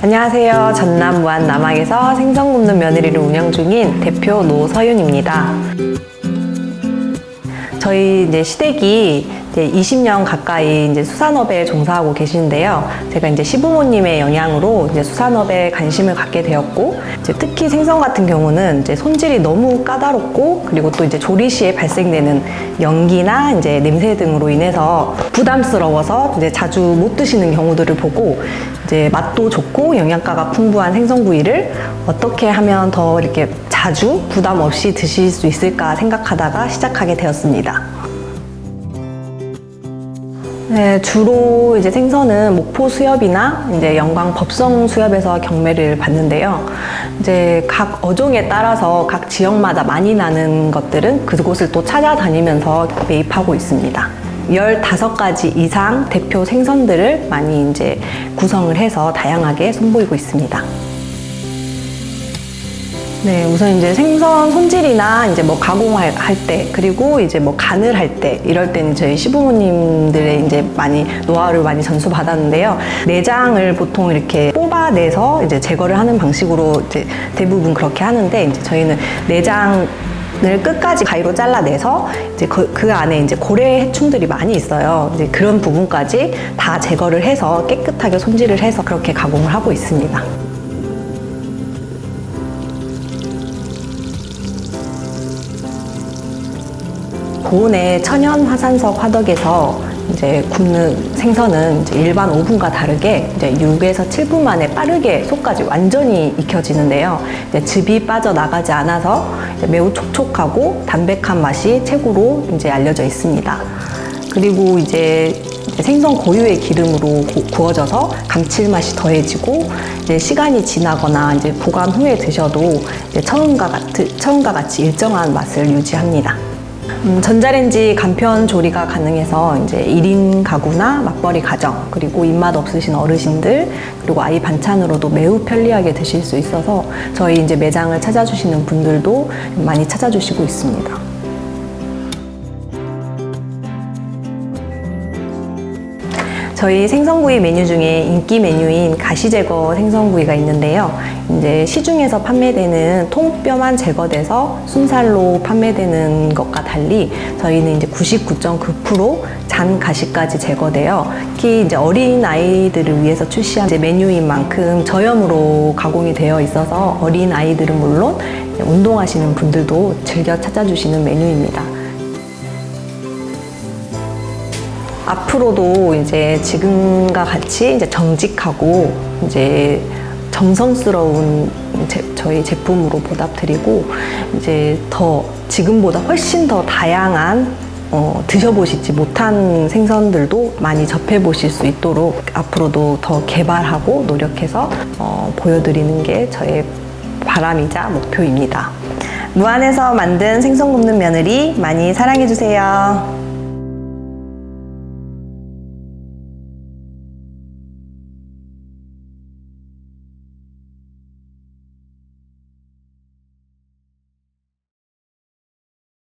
안녕하세요. 전남 무안 남항에서 생선 굽는 며느리를 운영 중인 대표 노서윤입니다. 저희 이제 시댁이 이제 20년 가까이 이제 수산업에 종사하고 계시는데요. 제가 이제 시부모님의 영향으로 이제 수산업에 관심을 갖게 되었고, 이제 특히 생선 같은 경우는 이제 손질이 너무 까다롭고, 그리고 또 이제 조리 시에 발생되는 연기나 이제 냄새 등으로 인해서 부담스러워서 이제 자주 못 드시는 경우들을 보고, 이제 맛도 좋고 영양가가 풍부한 생선구이를 어떻게 하면 더 이렇게 자주 부담 없이 드실 수 있을까 생각하다가 시작하게 되었습니다. 네, 주로 이제 생선은 목포 수협이나 이제 영광 법성 수협에서 경매를 받는데요. 이제 각 어종에 따라서 각 지역마다 많이 나는 것들은 그곳을 또 찾아다니면서 매입하고 있습니다. 15가지 이상 대표 생선들을 많이 이제 구성을 해서 다양하게 선보이고 있습니다. 네, 우선 이제 생선 손질이나 이제 뭐 가공할 할 때, 그리고 이제 뭐 간을 할 때, 이럴 때는 저희 시부모님들의 이제 많이 노하우를 많이 전수 받았는데요. 내장을 보통 이렇게 뽑아내서 이제 제거를 하는 방식으로 이제 대부분 그렇게 하는데, 이제 저희는 내장 을 끝까지 가위로 잘라내서 이제 그, 그 안에 이제 고래 해충들이 많이 있어요. 이제 그런 부분까지 다 제거를 해서 깨끗하게 손질을 해서 그렇게 가공을 하고 있습니다. 고온의 천연 화산석 화덕에서 이제 굽는 생선은 이제 일반 오븐과 다르게 이제 6에서 7분 만에 빠르게 속까지 완전히 익혀지는데요. 이제 즙이 빠져나가지 않아서 매우 촉촉하고 담백한 맛이 최고로 이제 알려져 있습니다. 그리고 이제 생선 고유의 기름으로 고- 구워져서 감칠맛이 더해지고 이제 시간이 지나거나 이제 보관 후에 드셔도 이제 처음과 같은 처음과 같이 일정한 맛을 유지합니다. 음, 전자레인지 간편 조리가 가능해서 이제 1인 가구나 맞벌이 가정 그리고 입맛 없으신 어르신들 그리고 아이 반찬으로도 매우 편리하게 드실 수 있어서 저희 이제 매장을 찾아주시는 분들도 많이 찾아주시고 있습니다. 저희 생선구이 메뉴 중에 인기 메뉴인 가시 제거 생선구이가 있는데요. 이제 시중에서 판매되는 통뼈만 제거돼서 순살로 판매되는 것과 달리 저희는 이제 99.9%잔 가시까지 제거돼요. 특히 이제 어린 아이들을 위해서 출시한 메뉴인 만큼 저염으로 가공이 되어 있어서 어린 아이들은 물론 운동하시는 분들도 즐겨 찾아주시는 메뉴입니다. 앞으로도 이제 지금과 같이 이제 정직하고 이제 정성스러운 제- 저희 제품으로 보답드리고 이제 더 지금보다 훨씬 더 다양한 어, 드셔보시지 못한 생선들도 많이 접해보실 수 있도록 앞으로도 더 개발하고 노력해서 어, 보여드리는 게 저의 바람이자 목표입니다. 무안에서 만든 생선 굽는 며느리 많이 사랑해주세요.